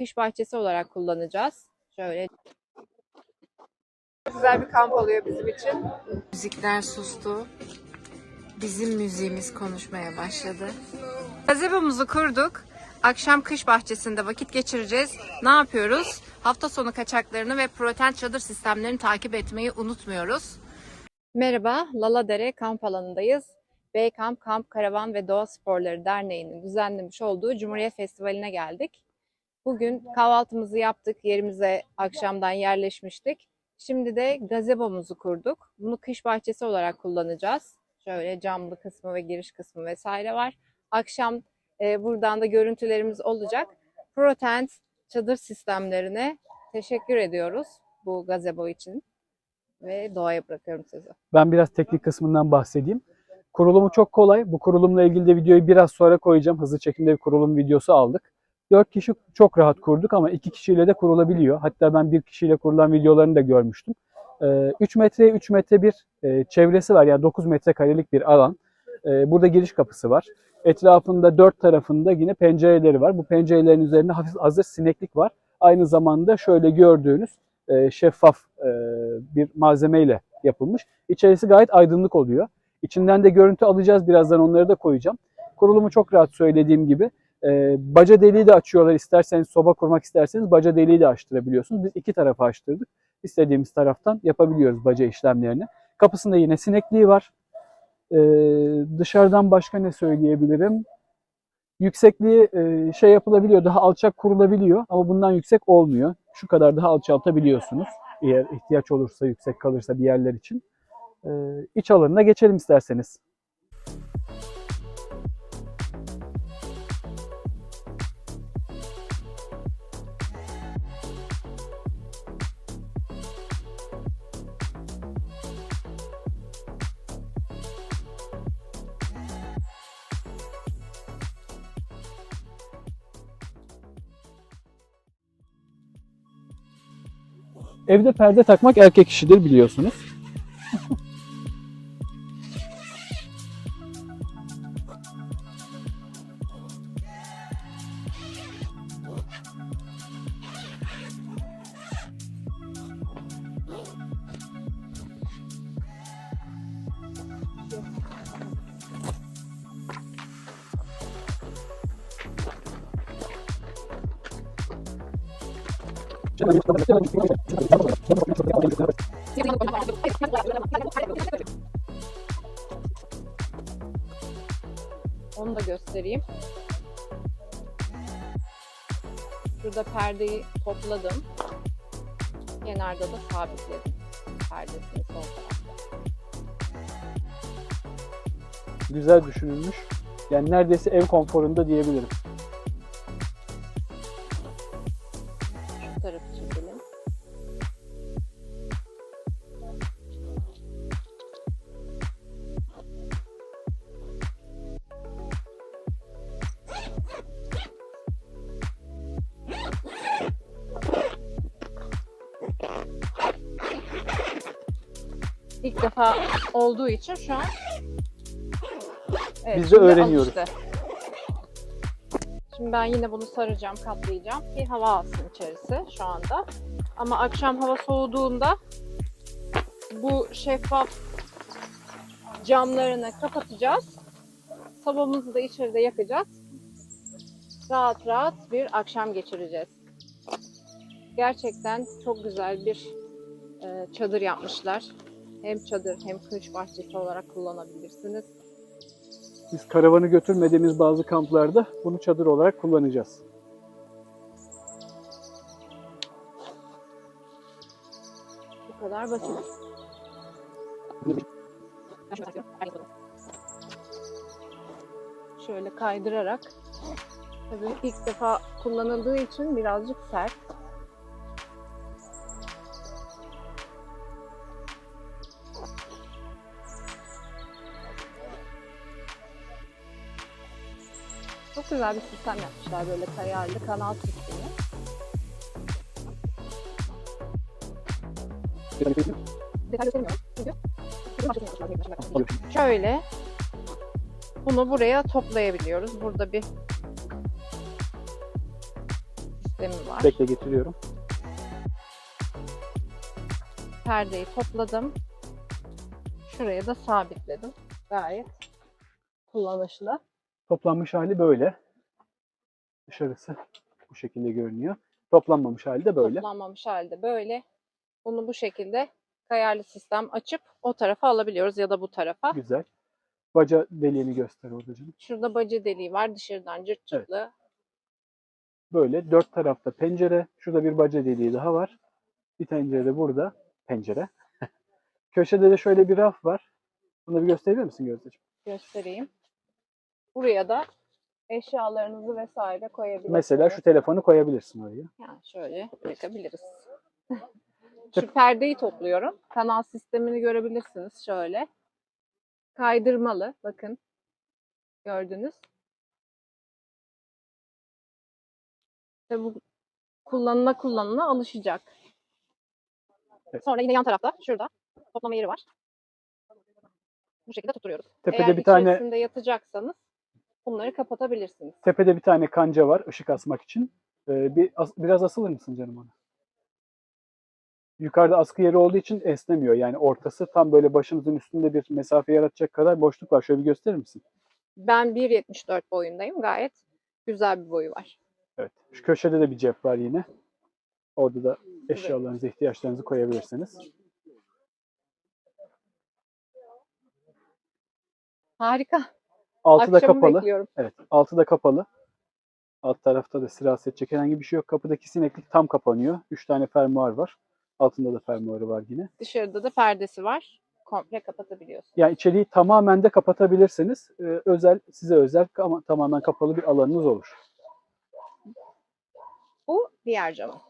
kış bahçesi olarak kullanacağız. Şöyle güzel bir kamp oluyor bizim için. Müzikler sustu. Bizim müziğimiz konuşmaya başladı. Gazebomuzu kurduk. Akşam kış bahçesinde vakit geçireceğiz. Ne yapıyoruz? Hafta sonu kaçaklarını ve protein çadır sistemlerini takip etmeyi unutmuyoruz. Merhaba, Laladere kamp alanındayız. Beykamp Kamp Karavan ve Doğa Sporları Derneği'nin düzenlemiş olduğu Cumhuriyet Festivali'ne geldik. Bugün kahvaltımızı yaptık, yerimize akşamdan yerleşmiştik. Şimdi de gazebomuzu kurduk. Bunu kış bahçesi olarak kullanacağız. Şöyle camlı kısmı ve giriş kısmı vesaire var. Akşam e, buradan da görüntülerimiz olacak. ProTent çadır sistemlerine teşekkür ediyoruz bu gazebo için ve doğaya bırakıyorum sizi. Ben biraz teknik kısmından bahsedeyim. Kurulumu çok kolay. Bu kurulumla ilgili de videoyu biraz sonra koyacağım. Hızlı çekimde bir kurulum videosu aldık. 4 kişi çok rahat kurduk ama 2 kişiyle de kurulabiliyor. Hatta ben bir kişiyle kurulan videolarını da görmüştüm. 3 metreye 3 metre bir e, çevresi var. Yani 9 metrekarelik bir alan. E, Burada giriş kapısı var. Etrafında dört tarafında yine pencereleri var. Bu pencerelerin üzerinde hafif hazır sineklik var. Aynı zamanda şöyle gördüğünüz e, şeffaf e, bir malzemeyle yapılmış. İçerisi gayet aydınlık oluyor. İçinden de görüntü alacağız. Birazdan onları da koyacağım. Kurulumu çok rahat söylediğim gibi. E, baca deliği de açıyorlar. İsterseniz soba kurmak isterseniz baca deliği de açtırabiliyorsunuz. Biz iki tarafa açtırdık. İstediğimiz taraftan yapabiliyoruz baca işlemlerini. Kapısında yine sinekliği var. E, dışarıdan başka ne söyleyebilirim? Yüksekliği e, şey yapılabiliyor, daha alçak kurulabiliyor ama bundan yüksek olmuyor. Şu kadar daha alçaltabiliyorsunuz eğer ihtiyaç olursa, yüksek kalırsa bir yerler için. E, iç alanına geçelim isterseniz. Evde perde takmak erkek işidir biliyorsunuz. Onu da göstereyim. Şurada perdeyi topladım. Kenarda da sabitledim. Perdesini sol tarafta. Güzel düşünülmüş. Yani neredeyse ev konforunda diyebilirim. İlk defa olduğu için şu an Evet, Biz de öğreniyoruz. alıştı. Şimdi ben yine bunu saracağım, katlayacağım ki hava alsın içerisi şu anda. Ama akşam hava soğuduğunda bu şeffaf camlarını kapatacağız. Sobamızı da içeride yakacağız. Rahat rahat bir akşam geçireceğiz. Gerçekten çok güzel bir e, çadır yapmışlar. Hem çadır hem kış bahçesi olarak kullanabilirsiniz. Biz karavanı götürmediğimiz bazı kamplarda bunu çadır olarak kullanacağız. Bu kadar basit. Şöyle kaydırarak tabii ilk defa kullanıldığı için birazcık sert. Güzel bir sistem yapmışlar böyle kayarlı kanal sistemi. Detay göstermiyorum çünkü Şöyle bunu buraya toplayabiliyoruz. Burada bir sistemi var. Bekle getiriyorum. Perdeyi topladım. Şuraya da sabitledim. Gayet kullanışlı. Toplanmış hali böyle. Dışarısı bu şekilde görünüyor. Toplanmamış hali de böyle. Toplanmamış halde böyle. Bunu bu şekilde kayarlı sistem açıp o tarafa alabiliyoruz ya da bu tarafa. Güzel. Baca deliğini göster orada canım. Şurada baca deliği var dışarıdan cırt cırtlı. Böyle dört tarafta pencere. Şurada bir baca deliği daha var. Bir pencere de burada. Pencere. Köşede de şöyle bir raf var. Bunu bir gösterebilir misin Gözdeciğim? Göstereyim. Buraya da eşyalarınızı vesaire koyabilirsiniz. Mesela şu telefonu koyabilirsin oraya. Yani şöyle yakabiliriz. Şu perdeyi topluyorum. Kanal sistemini görebilirsiniz şöyle. Kaydırmalı. Bakın. Gördünüz. Ve bu kullanına kullanına alışacak. Evet. Sonra yine yan tarafta şurada toplama yeri var. Bu şekilde tutturuyoruz. Tepede Eğer bir tane yatacaksanız bunları kapatabilirsiniz. tepede bir tane kanca var ışık asmak için. Ee, bir as- biraz asılır mısın canım ona? Yukarıda askı yeri olduğu için esnemiyor. Yani ortası tam böyle başınızın üstünde bir mesafe yaratacak kadar boşluk var. Şöyle bir gösterir misin? Ben 1.74 boyundayım. Gayet güzel bir boyu var. Evet. Şu köşede de bir cep var yine. Orada da eşyalarınızı, ihtiyaçlarınızı koyabilirsiniz. Harika. Altı da kapalı. bekliyorum. Evet. Altı da kapalı. Alt tarafta da rahatsız edecek herhangi bir şey yok. Kapıdaki sineklik tam kapanıyor. Üç tane fermuar var. Altında da fermuarı var yine. Dışarıda da perdesi var. Komple kapatabiliyorsun. Yani içeriği tamamen de kapatabilirsiniz. Ee, özel, size özel ama tamamen kapalı bir alanınız olur. Bu diğer camı.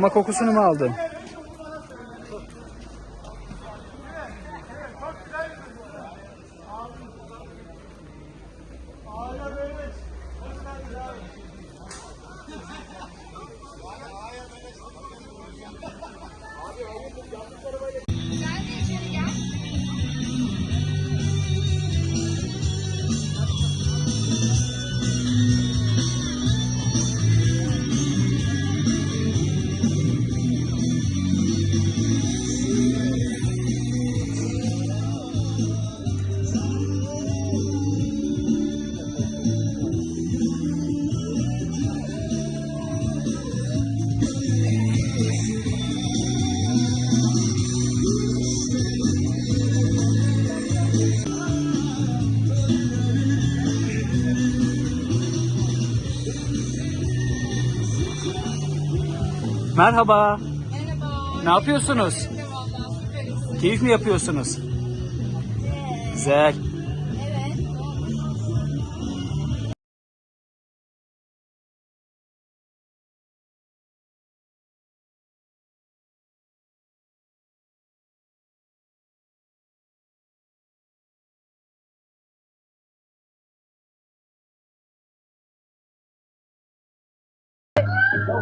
Mama kokusunu mu aldın? Merhaba. Merhaba. Ne yapıyorsunuz? Keyif mi yapıyorsunuz? Güzel.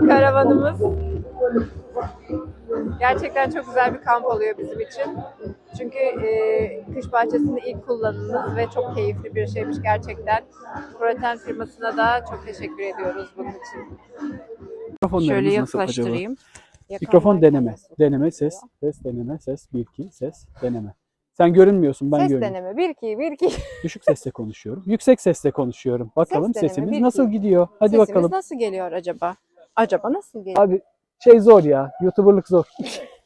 Karavanımız gerçekten çok güzel bir kamp oluyor bizim için. Çünkü e, kış bahçesinde ilk kullanımımız ve çok keyifli bir şeymiş gerçekten. Proten firmasına da çok teşekkür ediyoruz bunun için. Şöyle yaklaştırayım. Mikrofon deneme. Deneme ses. Ses deneme ses. 1 2 ses deneme. Sen görünmüyorsun, ben Ses görünüyorum. deneme. 1 2 1 2. Düşük sesle konuşuyorum. Yüksek sesle konuşuyorum. Bakalım deneme, sesimiz bir, nasıl iki. gidiyor. Hadi Sesimiz bakalım. nasıl geliyor acaba? Acaba nasıl geliyor? Abi şey zor ya. YouTuber'lık zor.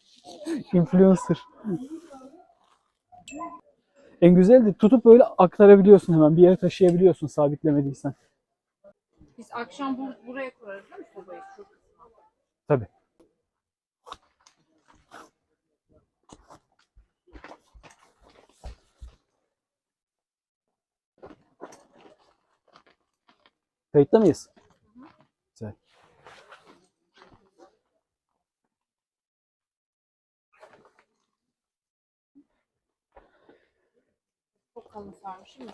Influencer. En güzeli de tutup böyle aktarabiliyorsun hemen. Bir yere taşıyabiliyorsun sabitlemediysen. Biz akşam buraya kurarız değil mi sobayı? Tabii. Kayıtta mıyız? Güzel. 很烦，是吗？